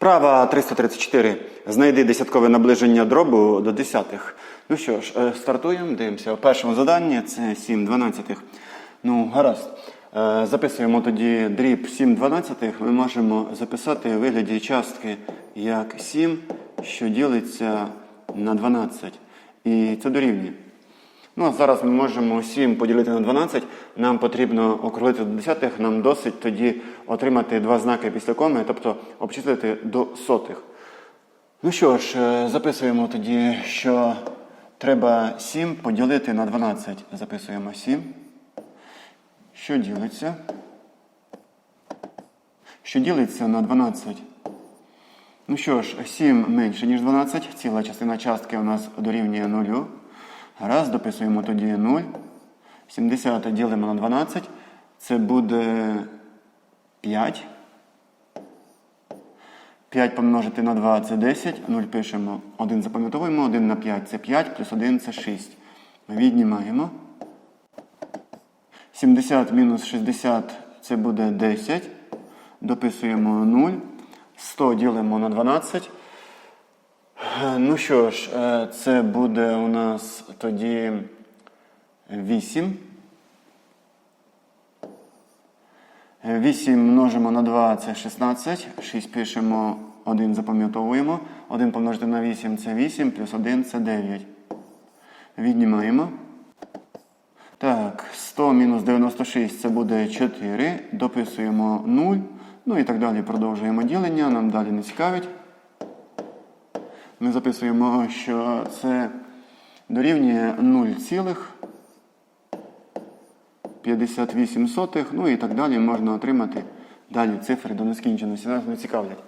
Вправа 334. Знайди десяткове наближення дробу до десятих. Ну що ж, е, стартуємо, дивимося. У першому заданні це 7 дванадцятих. Ну, гаразд. Е, Записуємо тоді дріб 7 дванадцятих. Ми можемо записати у вигляді частки як 7, що ділиться на 12. І це дорівнює. Ну, а зараз ми можемо 7 поділити на 12. Нам потрібно округлити до десятих. Нам досить тоді отримати два знаки після коми, тобто обчислити до сотих. Ну що ж, е, записуємо тоді, що треба 7 поділити на 12. Записуємо 7. Що ділиться? Що ділиться на 12? Ну що ж, 7 менше, ніж 12. Ціла частина частки у нас дорівнює 0. Гаразд, дописуємо тоді 0. 70 ділимо на 12. Це буде 5. 5 помножити на 2 це 10. 0 пишемо. 1 запам'ятовуємо. 1 на 5 це 5, плюс 1 це 6. Віднімаємо. 70 мінус 60 це буде 10. Дописуємо 0. 100 ділимо на 12. Е, Ну що ж, е, це буде у нас тоді 8. 8 множимо на 2 це 16. 6 пишемо, 1 запам'ятовуємо. 1 помножити на 8 це 8, плюс 1 це 9. Віднімаємо. Так, 100 мінус 96 це буде 4. Дописуємо 0. Ну і так далі продовжуємо ділення. Нам далі не цікавить. Ми записуємо, що це дорівнює 0,58. Ну і так далі можна отримати далі цифри до нескінченості. Нас не цікавлять.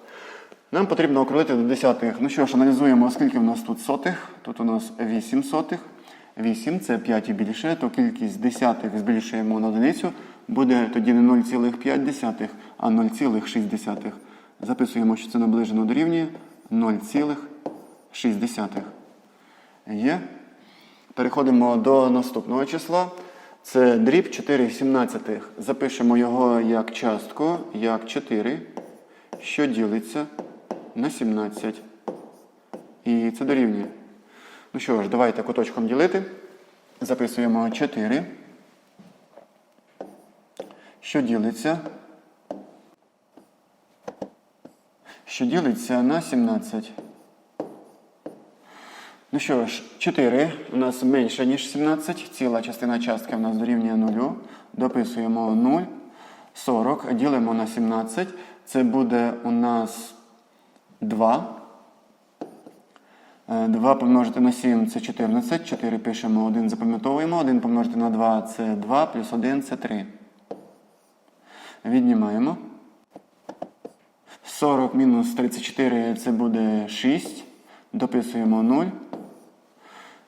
Нам потрібно округлити до десятих. Ну що ж, аналізуємо, скільки в нас тут сотих. Тут у нас 8 сотих. 8 це 5 і більше, то кількість десятих збільшуємо на одиницю. Буде тоді не 0,5, а 0,6. Записуємо, що це наближено дорівнює 0,6. Є. Переходимо до наступного числа. Це дріб 4 сімнадцятих. Запишемо його як частку, як 4, що ділиться на 17. І це дорівнює. Ну що ж, давайте куточком ділити. Записуємо 4. Що ділиться? Що ділиться на 17. Ну що ж, 4 у нас менше, ніж 17. Ціла частина частки у нас дорівнює 0. Дописуємо 0. 40 ділимо на 17. Це буде у нас 2. 2 помножити на 7 це 14. 4 пишемо, 1 запам'ятовуємо. 1 помножити на 2 це 2, плюс 1 це 3. Віднімаємо. 40 мінус 34 це буде 6. Дописуємо 0.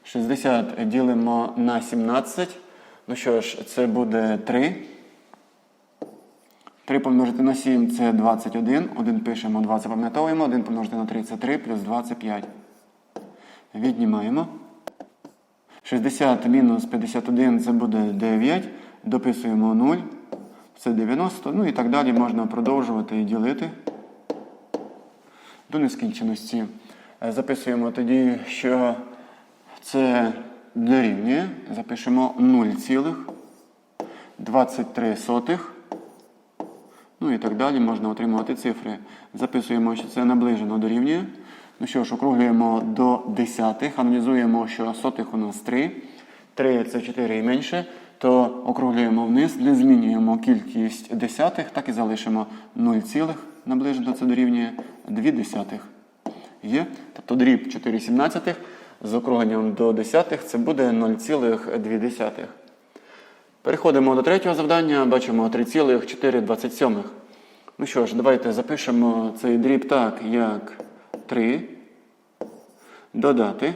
60 ділимо на 17. Ну що ж, це буде 3. 3 помножити на 7 це 21. 1 пишемо, 2 запам'ятовуємо. 1 помножити на 3 це 3, плюс 2 це 5. Віднімаємо. 60 мінус 51 це буде 9. Дописуємо 0. Це 90. Ну і так далі можна продовжувати і ділити до нескінченості. Записуємо тоді, що це дорівнює. Запишемо 0,23. Ну і так далі можна отримувати цифри. Записуємо, що це наближено дорівнює. Ну що ж, округлюємо до десятих. Аналізуємо, що сотих у нас 3. 3 це 4 і менше. То округлюємо вниз, не змінюємо кількість десятих, так і залишимо 0, цілих, наближено це дорівнює 2 десятих. Є. Тобто дріб 4 сімнадцятих з округленням до десятих це буде 0,2. Переходимо до третього завдання. Бачимо 3,427. Ну що ж, давайте запишемо цей дріб так, як 3. Додати.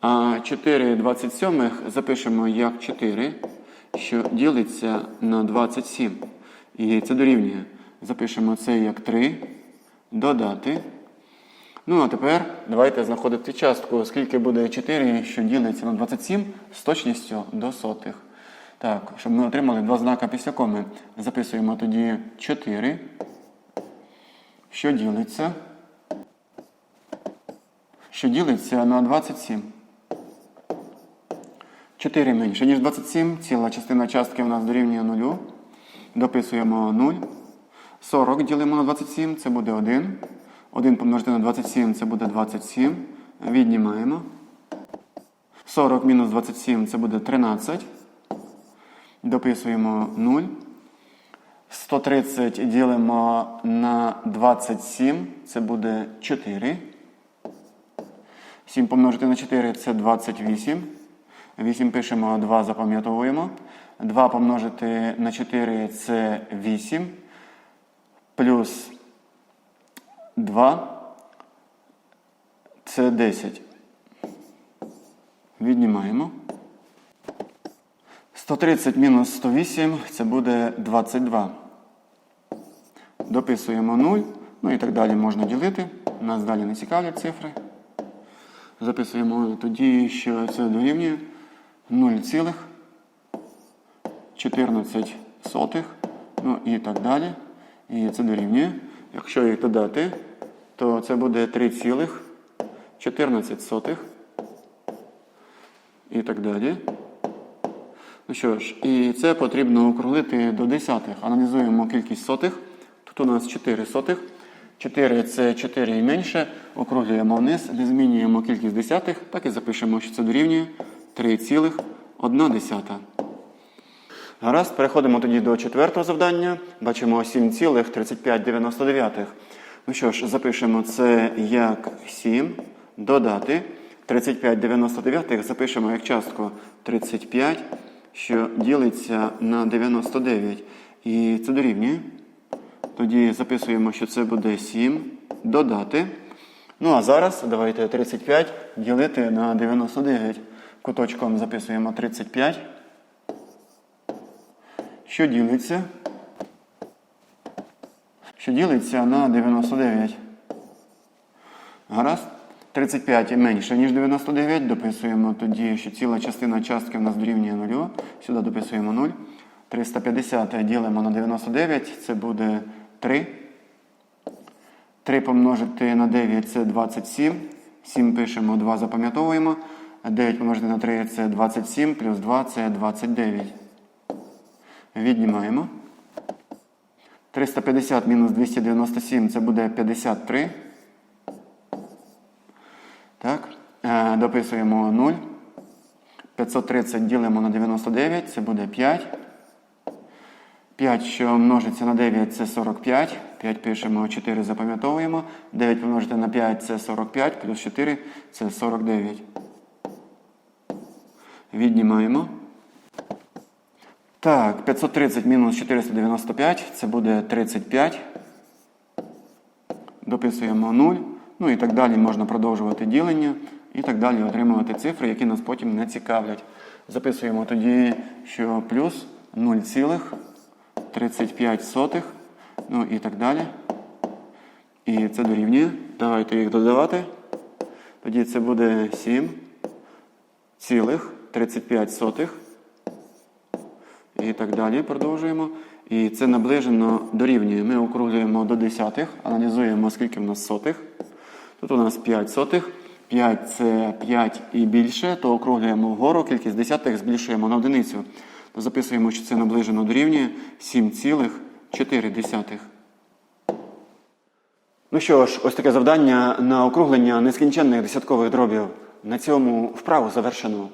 А 4,27 запишемо як 4, що ділиться на 27. І це дорівнює. Запишемо це як 3. Додати. Ну, а тепер давайте знаходити частку, скільки буде 4, що ділиться на 27 з точністю до сотих. Так, щоб ми отримали два знака після коми. Записуємо тоді 4, що ділиться, що ділиться на 27. 4 менше, ніж 27. Ціла частина частки в нас дорівнює 0. Дописуємо 0. 40 ділимо на 27, це буде 1. 1 помножити на 27, це буде 27. Віднімаємо. 40 мінус 27 це буде 13. Дописуємо 0. 130 ділимо на 27, це буде 4. 7 помножити на 4 це 28. 8 пишемо, 2 запам'ятовуємо. 2 помножити на 4 це 8. Плюс 2 це 10. Віднімаємо. 130 мінус 108 це буде 22. Дописуємо 0. Ну і так далі можна ділити. Нас далі не цікавлять цифри. Записуємо тоді, що це дорівнює 0,14. Ну і так далі. І це дорівнює. Якщо їх додати, то це буде 3,14. І так далі. Ну що ж, і це потрібно округлити до десятих. Аналізуємо кількість сотих. Тут у нас 4 сотих. 4 це 4 і менше. Округлюємо вниз, змінюємо кількість десятих, так і запишемо, що це дорівнює 3,1. Гаразд, переходимо тоді до четвертого завдання. Бачимо 7,3599. Ну що ж, запишемо це як 7 додати 35,99 запишемо як частку 35, що ділиться на 99. І це дорівнює. Тоді записуємо, що це буде 7 додати. Ну а зараз давайте 35 ділити на 99. Куточком записуємо 35. Що ділиться? Що ділиться на 99. Гаразд. 35 менше, ніж 99. Дописуємо тоді, що ціла частина частки в нас дорівнює 0. Сюди дописуємо 0. 350 ділимо на 99, це буде 3. 3 помножити на 9 це 27. 7 пишемо, 2 запам'ятовуємо. 9 помножити на 3 це 27, плюс 2 це 29. Віднімаємо. 350 мінус 297 це буде 53. Так. Е, дописуємо 0. 530 ділимо на 99, це буде 5. 5, що множиться на 9, це 45. 5 пишемо, 4 запам'ятовуємо. 9 помножити на 5 це 45, плюс 4 це 49. Віднімаємо. Так, 530 мінус 495 це буде 35. Дописуємо 0. Ну і так далі можна продовжувати ділення. І так далі отримувати цифри, які нас потім не цікавлять. Записуємо тоді, що плюс 0,35. Ну і так далі. І це дорівнює. Давайте їх додавати. Тоді це буде 7,35. І так далі продовжуємо. І це наближено дорівнює. Ми округлюємо до десятих, аналізуємо, скільки в нас сотих. Тут у нас 5 сотих. 5 це 5 і більше, то округлюємо вгору, кількість десятих збільшуємо на одиницю. То записуємо, що це наближено дорівнює 7,4. Ну що ж, ось таке завдання на округлення нескінченних десяткових дробів. На цьому вправу завершено.